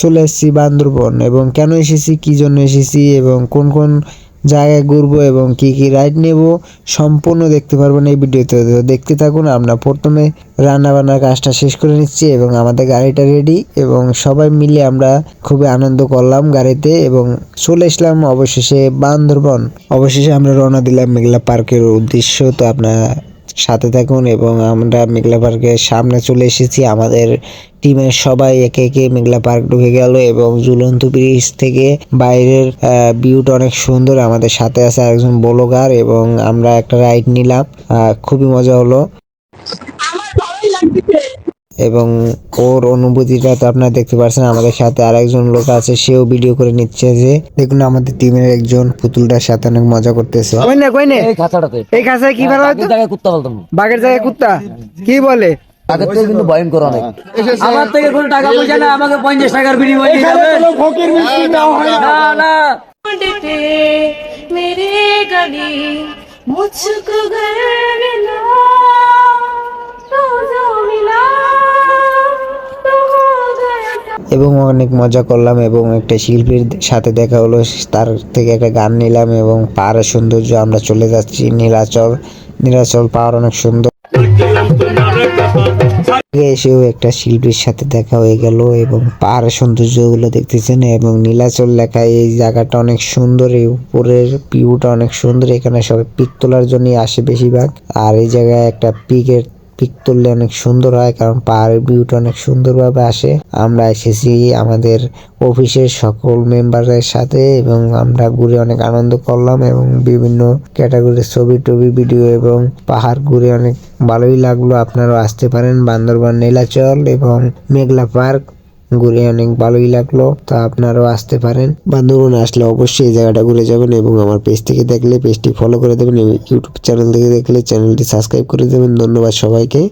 চলে এসেছি বান্দরবন এবং কেন এসেছি, কি জন্য এসেছি এবং কোন কোন জায়গায় ঘুরবো এবং কি কি রাইড নেব সম্পূর্ণ দেখতে পারবেন এই ভিডিওতে। তো দেখতে থাকুন, আমরা প্রথমে রান্না বান্নার কাজটা শেষ করে নিচ্ছি এবং আমাদের গাড়িটা রেডি এবং সবাই মিলে আমরা খুবই আনন্দ করলাম গাড়িতে এবং চলে আসলাম অবশেষে বান্দরবন। অবশেষে আমরা রওনা দিলাম মেঘলা পার্কের উদ্দেশ্য। তো আপনারা সাথে থাকুন এবং আমরা মেঘলা পার্কের সামনে চলে এসেছি। আমাদের টিমের সবাই একে একে মেঘলা পার্ক ঢুকে গেল এবং ঝুলন্ত ব্রিজ থেকে বাইরের ভিউটা অনেক সুন্দর। আমাদের সাথে আছে একজন ব্লগার এবং আমরা একটা রাইড নিলাম। খুবই মজা হলো। এবং ওর অনুভূতিটা তো আপনারা দেখতে পাচ্ছেন আমাদের সাথে আরেকজন লোক আছে সেও ভিডিও করে নিচ্ছে যে দেখুন আমাদের টিমের একজন পুতুলটার সাথে অনেক মজা করতেছে কইনে কইনে এই খাঁচাটাতে এই খাঁচায় কি ফেলা হতো আগের জায়গায় কুত্তা বলতাম বাঘের জায়গায় কুত্তা কি বলে আগের থেকে কিন্তু ভয়ঙ্কর অনেক আমার থেকে কোনো টাকা পয়সা না আমাকে পঞ্চাশ টাকার বিনিময় দিয়ে যাবে না না ढूंढते मेरे गली मुझको घर मिला এবং অনেক মজা করলাম এবং একটা শিল্পীর সাথে দেখা হলো। তার থেকে একটা গান নিলাম এবং পাহাড়ের সৌন্দর্য, আমরা চলে যাচ্ছি নীলাচল। নীলাচল পাহাড় অনেক সুন্দর। এসেও একটা শিল্পীর সাথে দেখা হয়ে গেল এবং পাহাড়ের সৌন্দর্যগুলো দেখতেছেন এবং নীলাচল লেখা এই জায়গাটা অনেক সুন্দর, এই উপরের ভিউটা অনেক সুন্দর। এখানে সবাই পিক তোলার জন্যই আসে বেশিরভাগ। আর এই জায়গায় একটা পিকের পিক তুললে অনেক সুন্দর হয়, কারণ পাহাড়ের ভিউটা অনেক সুন্দরভাবে আসে। আমরা এসেছি আমাদের অফিসের সকল মেম্বারের সাথে এবং আমরা ঘুরে অনেক আনন্দ করলাম এবং বিভিন্ন ক্যাটাগরির ছবি টবি ভিডিও এবং পাহাড় ঘুরে অনেক ভালোই লাগল। আপনারাও আসতে পারেন বান্দরবান, নীলাচল এবং মেঘলা পার্ক। ঘুরে অনেক ভালোই লাগল। তা আপনারাও আসতে পারেন। বান্ধবন আসলে অবশ্যই এই জায়গাটা ঘুরে যাবেন এবং আমার পেজ থেকে দেখলে পেজটি ফলো করে দেবেন এবং ইউটিউব চ্যানেল থেকে দেখলে চ্যানেলটি সাবস্ক্রাইব করে দেবেন। ধন্যবাদ সবাইকে।